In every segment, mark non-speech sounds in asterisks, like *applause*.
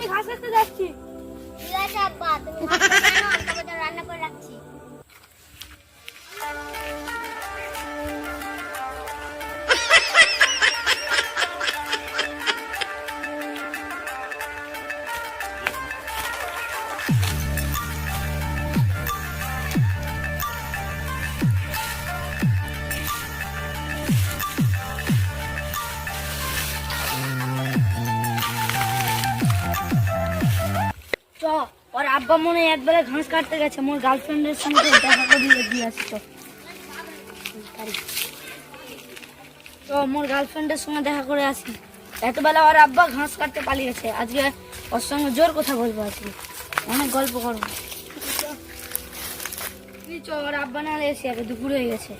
আমি ঘাস কাটতে যাচ্ছি। রান্না করে রাখছি। ওর আব্বা মনে একবারে ঘাস কাটতে গেছে মোর গার্লফ্রেন্ডের সঙ্গে দেখা করে দিয়ে আসি তো। মোর গার্লফ্রেন্ডের সঙ্গে দেখা করে আসি। এতবেলা ওর আব্বা ঘাস কাটতে পালিয়েছে। আজকে ওর সঙ্গে জোর কথা বলব আজকে। অনেক গল্প করব। ওর আব্বা না এসে আগে দুপুর হয়ে গেছে।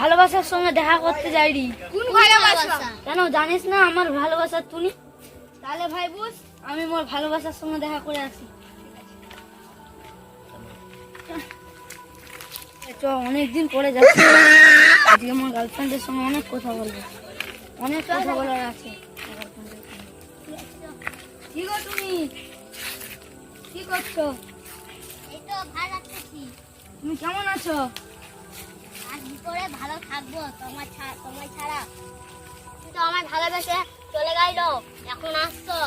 ভালোবাসার সঙ্গে দেখা করতে যাইনি কোন ভালোবাসা? কেন জানিস না আমার ভালোবাসার তুমি তাহলে ভাই বুঝ। আমি মোর ভালোবাসার সঙ্গে দেখা করে আসি। অনেকদিন পরে যাচ্ছি। আজকে আমার গার্লফ্রেন্ডের সঙ্গে অনেক কথা বলব। অনেক কথা বলার আছে। আমার girlfriend কি গো তুমি? কি করছ? তুমি কেমন আছো? আজ কি করে ভালো থাকব? তোমার তোমার ছাড়া। তুমি তো আমার ভালোবেসে চলে গেল। এখন আসছো।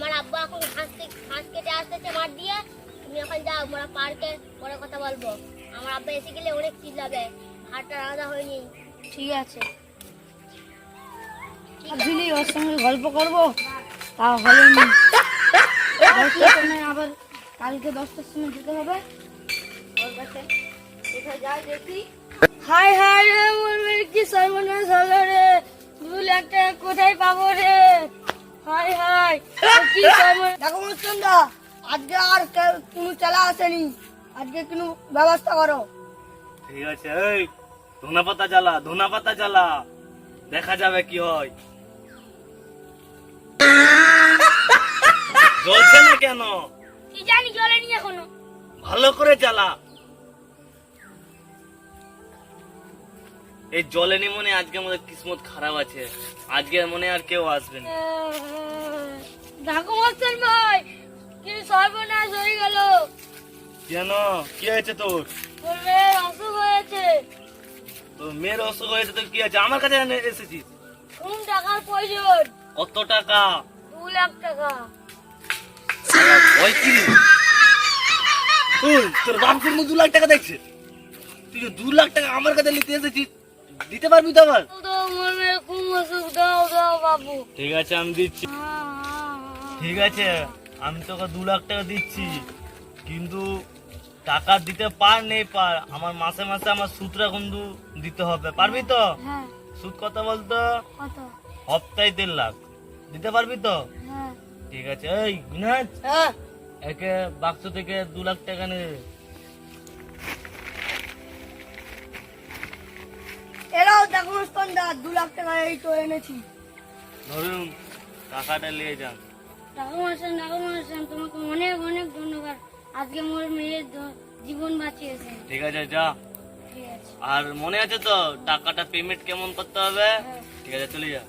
আমার আব্বু এখন ঘাস ঘাস কেটে আসতেছে মাঠ দিয়ে। তুমি এখন যাও আমরা পার্কে পরে কথা বলব। আমার আব্বা এসে গেলে অনেক চিল্লাবে। ভাতটা আলাদা হয়নি। ঠিক আছে। ভাবছিলি ওর সঙ্গে গল্প করব? তা হলো না দশটার সময় আবার কালকে দশটার সময় যেতে হবে। ওর কাছে কোথায় যাই দেখি। হাই হাই রে বলবে কি সর্বনাশ হলো রে? লাখ টাকা কোথায় পাবো রে? Hi hi. কি দেখো মুসলন্দা আজকে আর কোনো চালা আসেনি। আজকে কোনো ব্যবস্থা করো। ঠিক আছে এই ধনা পাতা জ্বালা ধনা পাতা জ্বালা। দেখা যাবে কি হয়। জ্বলছে না কেন? কি জানি জ্বলেনি এখনও। ভালো করে জ্বালা। এই জলেনি মনে আজকে আমাদের কিসমত খারাপ আছে। আজকে মনে আর কেউ আসবে না। দেখো মাস্টার ভাই কি সর্বনাশ হয়ে গেল। কেন? কি হয়েছে তোর? বলবে অসুখ হয়েছে। তোর মেয়ের অসুখ হয়েছে তোর কি আছে আমার কাছে এসেছিস? কোন টাকার প্রয়োজন। কত টাকা? দু লাখ টাকা। ওই তোর বাপের মধ্যে দু লাখ টাকা দেখছে। তুই দু লাখ টাকা আমার কাছে নিতে এসেছিস? দিতে পারবি তো আমার বাবু। ঠিক আছে আমি দিচ্ছি। ঠিক আছে আমি তোকে দু লাখ টাকা দিচ্ছি। কিন্তু টাকা দিতে পার নেই পার আমার মাসে মাসে আমার সুদটা কিন্তু দিতে হবে। পারবি তো? হ্যাঁ। সুদ কত বলতো? কত? সপ্তাহে দেড় লাখ। দিতে পারবি তো? হ্যাঁ। ঠিক আছে এই বিনাজ হ্যাঁ। একে বাক্স থেকে দু লাখ টাকা নে। এরাও দা দু লাখ টাকা এই তো এনেছি। ধরুন টাকাটা নিয়ে যান। টাকা মাসান টাকা মাসান তোমাকে অনেক অনেক ধন্যবাদ। আজকে মোর মেয়ের জীবন বাঁচিয়েছে। ঠিক আছে যা। আর মনে আছে তো টাকাটা পেমেন্ট কেমন করতে হবে? হ্যাঁ। ঠিক আছে চলে যা।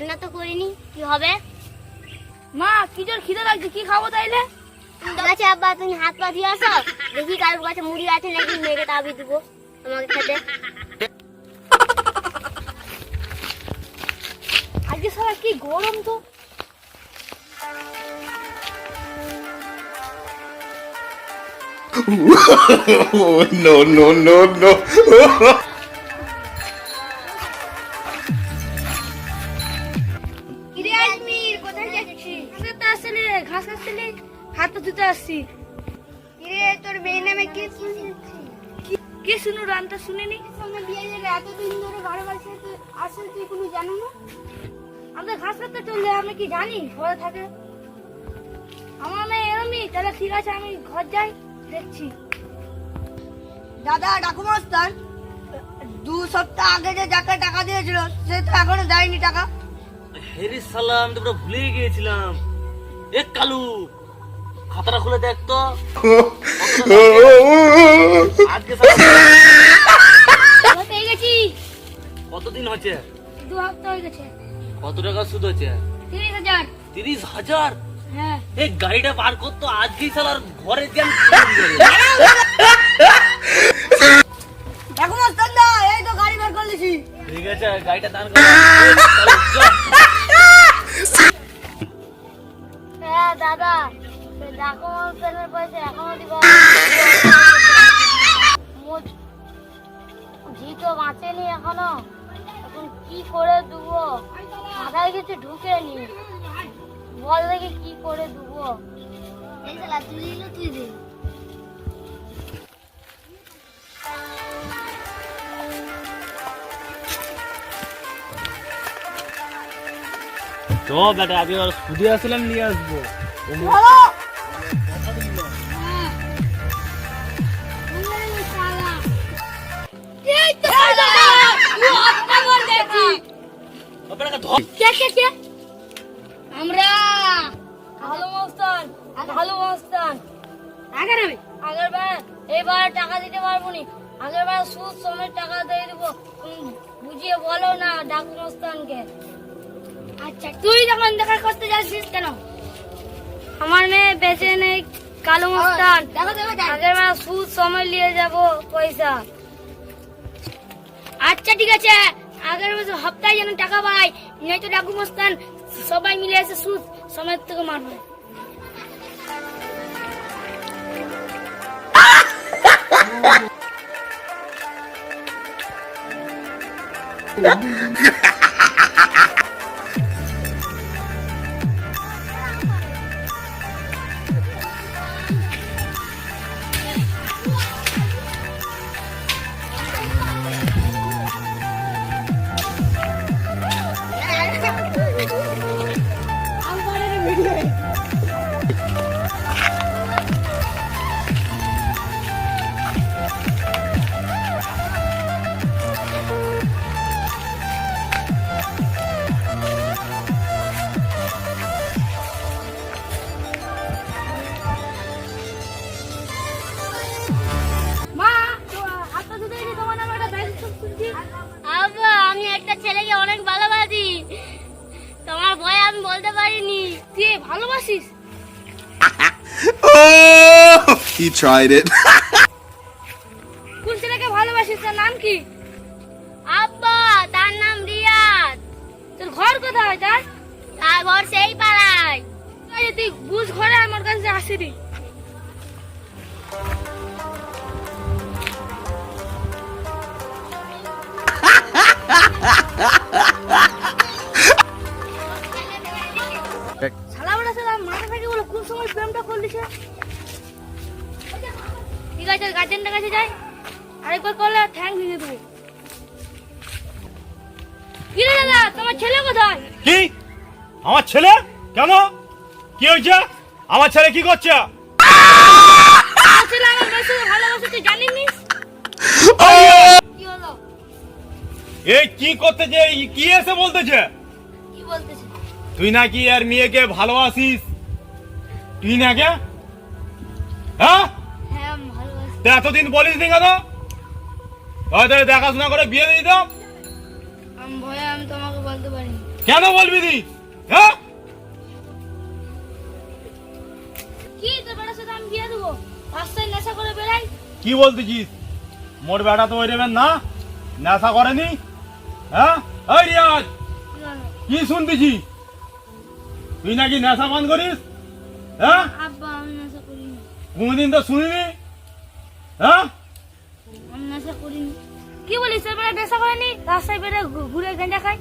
রান্না তো করিনি কি হবে? মা কি জোর খিদে লাগছে? কি খাব তাইলে? আছে আব্বা তুমি হাত পা দিয়ে আসো। দেখি কারোর কাছে মুড়ি আছে নাকি মেয়েকে তাবি দিব তোমাকে খেতে। আজকে সারা কি গরম তো? *laughs* Oh, no, no, no, no. *laughs* কিরে তোর মেয়ে নামে কি কি- শুনু রানটা শুনিনি? সঙ্গে বিয়ে দিলে এতদিন ধরে ঘরে বাড়ি আসলে তুই কোনো জানো না? আমাদের ঘাস কাটতে চললে আমি কি জানি? ঘরে থাকে। আমার মেয়ে এরমই তাহলে ঠিক আছে আমি ঘর যাই দেখছি। দাদা ডাকুমস্তান দু সপ্তাহ আগে যে যাকে টাকা দিয়েছিল সে তো এখনও দেয়নি টাকা। হেরি সালাম তো পুরো ভুলে গিয়েছিলাম। এ কালু! খাতাটা খুলে দেখ তো। আজকে সালা পেয়ে গেছি? কতদিন হচ্ছে দু হপ্তাহ হয়ে গেছে। কত টাকা সুদ হচ্ছে তিরিশ হাজার। তিরিশ হাজার? হ্যাঁ। এই গাড়িটা বার করতো আজকেই সালার ঘরে যান ডাকুমস্তান দা এই তো গাড়ি বের করলেছি ঠিক আছে গাড়িটা দান কর। হ্যাঁ দাদা। জি তো বাঁচেনি এখনও কি করে দেবো মাথায় কিছু ঢুকেনি বল দেখি কি করে দেবো তুই দে চ বেটা, আগে আর সুদে আসলাম নিয়ে আসব। কে কে কে? আমরা ভালো মস্তান ভালো মস্তান। আগের বার এবার টাকা দিতে পারব নি। আগের বার সুদ সময় টাকা দিয়ে দেবো। বুঝিয়ে বলো না ডাকুমস্তানকে আচ্ছা তুই যখন দেখা করতে যাচ্ছিস কেন? আমার মেয়ে বেঁচে নেই কালো মস্তান। দেখো দেখো আগের বার সুদ সময় নিয়ে যাব পয়সা। আচ্ছা ঠিক আছে। আগের বছর হপ্তাহে যেন টাকা পাই নয়তো ডাকু মস্তান সবাই মিলে এসে সুদ সময় থেকে মারবে। মা *laughs* আমি বলতে পারিনি। তুই ভালোবাসিস? Oh, he tried it. কোন ছেলেকে ভালোবাসিস? তার নাম কি? আব্বা তার নাম রিয়াদ। তোর ঘর কোথায়? তার তার ঘর সেই পাড়ায়। তুই বুঝ ঘরে আমার কাছে আসিনি। আমার ছেলে? কেন? কি হয়েছে? আমার ছেলে কি করছে? নি? কি এই কি করতেছে? কি এসে বলতেছে? তুই নাকি আর মেয়েকে ভালোবাসিস? তুই নাকি? হ্যাঁ? হ্যাঁ তা এতদিন বলিস নি কেন? হয়তো দেখাশোনা করে বিয়ে দিয়ে দিতাম কেন বলবি তুই হ্যাঁ কি তোর বেটার সাথে আমি বিয়ে দেবো? রাস্তায় নেশা করে বেড়াই? কি বলতেছিস? মোর বেটা তো ওই দেবেন না? নেশা করেনি? হ্যাঁ? রিয়াজ কি হলো? কি শুনতেছি তুই নাকি নেশা পান করিস? হ্যাঁ? আব্বা আমি নেশা করিনি। কোনদিন তো শুনিনি? হ্যাঁ? আমি নেশা করিনি। কি বলিস তোর বেটা নেশা করেনি? রাস্তায় বেড়ে ঘুরে গেঁজা খাই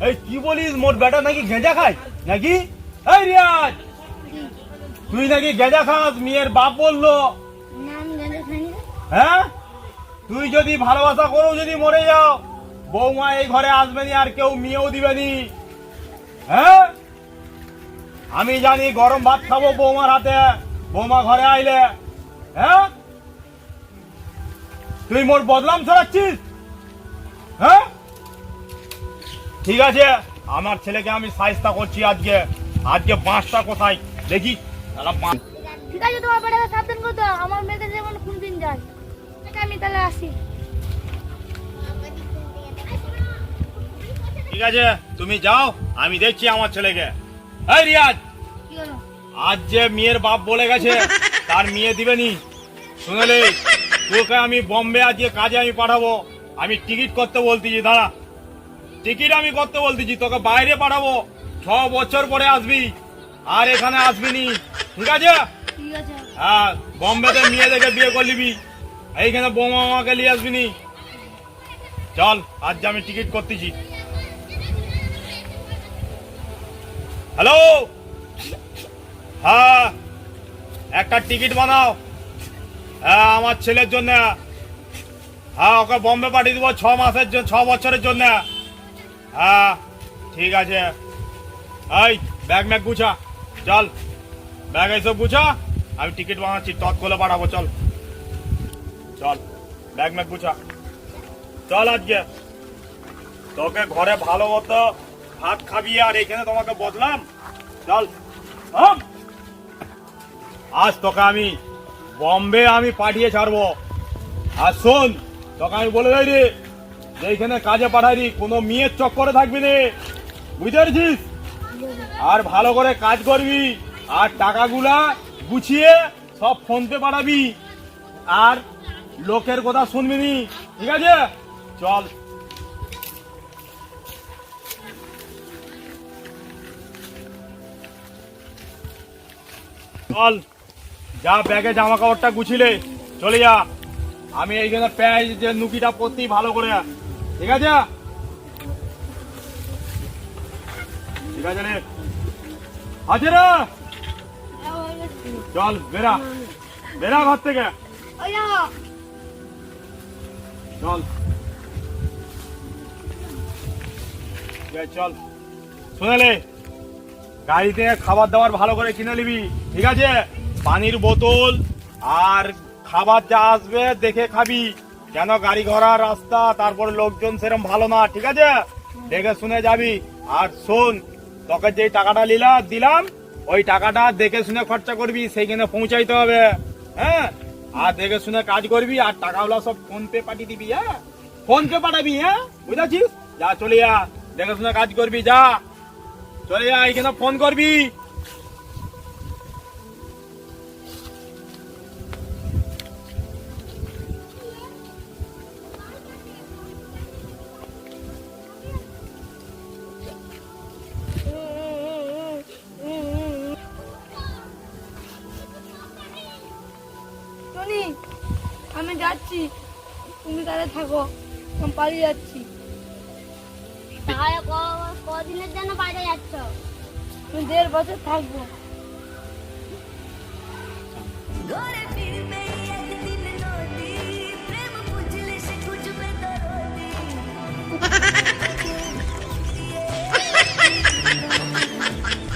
এই কি বলিস? মোর বেটা নাকি গেঁজা খায়? নাকি? এই রিয়াজ! তুই নাকি গেঁজা খাস? মেয়ের বাপ বলল। হ্যাঁ? তুই যদি ভালোবাসা করেও যদি মরে যাও বৌমা এই ঘরে আসবে নি আর কেউ মেয়েও দিবে নি। হ্যাঁ? আমি জানি গরম ভাত খাব বৌমার হাতে। বৌমা ঘরে আইলে। হ্যাঁ? তুই মোর বদলাম ছড়াচ্ছিস? হ্যাঁ? ঠিক আছে আমার ছেলেকে আমি সাইজটা করছি আজকে। আজকে বাঁশটা কোথায়? দেখি। ঠিক আছে তোমার বেটাকে সাবধান হবে। আমার মেয়েদের যেমন কোন দিন যায় আমি তাহলে আসি। ঠিক আছে তুমি যাও আমি দেখছি আমার ছেলেকে। এই রিয়াজ! আজ যে মেয়ের বাপ বলে গেছে তার মেয়ে দিবেনি শুনলে তোকে আমি বম্বে আজকে কাজে আমি পাঠাবো। আমি টিকিট করতে বলতেছি দাঁড়া। টিকিট আমি করতে বলতেছি তোকে বাইরে পাঠাবো। ছ বছর পরে আসবি। আর এখানে আসবি নি ঠিক আছে। হ্যাঁ বম্বেতে মেয়ে দেখে বিয়ে করলিবি এইখানে বৌমা মামাকে নিয়ে আসবি নি চল আজ আমি টিকিট করতেছি। হ্যালো? হ্যাঁ একটা টিকিট বানাও। হ্যাঁ আমার ছেলের জন্য। হ্যাঁ ওকে বম্বে পাঠিয়ে দেবো ছ মাসের জন্য ছ বছরের জন্য। হ্যাঁ ঠিক আছে। এই, ব্যাগ ম্যাগ গুছা। চল, ব্যাগ এইসব গুছা। আমি টিকিট বানাচ্ছি টত করে পাঠাবো, চল। চল, ব্যাগ ম্যাগ গুছা। চল আজকে। তোকে ঘরে ভালো মতো ভাত খাবি আর এখানে তোমাকে বদলাম। চল। আজ তোকে আমি বম্বে আমি পাঠিয়ে ছাড়বো। আর শোন, তোকে আমি বলে দেয় রে এইখানে কাজে পাঠাইনি কোনো মেয়ের চক্করে থাকবি নে। বুঝতে পেরেছিস আর ভালো করে কাজ করবি, আর টাকাগুলা গুছিয়ে সব ফোনপে পাঠাবি, আর লোকের কথা শুনবি নি, ঠিক আছে? চল। চল। যা ব্যাগে জামা কাপড়টা গুছিলে চলে যা। আমি এইখানে প্যাঁচ যে নুকিটা পরতেই ভালো করে ঠিক আছে? ঠিক আছে রে আছে রে! চল বেরা বেরা ঘর থেকে। চল। চল। শুনেলে গাড়ি থেকে খাবার দাবার ভালো করে কিনে নিবি, ঠিক আছে? পানির বোতল আর খাবার যা আসবে দেখে খাবি। কেন গাড়ি ঘোড়া, রাস্তা, তারপরে লোকজন সেরকম ভালো না, ঠিক আছে? দেখে শুনে যাবি। আর শোন, তোকে যে টাকাটা নিলাম দিলাম, ওই টাকাটা দেখে শুনে খরচা করবি, সেইখানে পৌঁছাইতে হবে। হ্যাঁ? আর দেখে শুনে কাজ করবি, আর টাকাগুলো সব ফোন পে পাঠিয়ে দিবি হ্যাঁ? ফোন পে পাঠাবি হ্যাঁ? বুঝেছিস? যা, চলে যা। দেখে শুনে কাজ করবি, যা। চলে যা এখানে ফোন করবি। থাকো আমি পালিয়ে যাচ্ছি। তাহলে কদিনের জন্য বাইরে যাচ্ছ? আমি দেড় বছর থাকব। Ha! *laughs*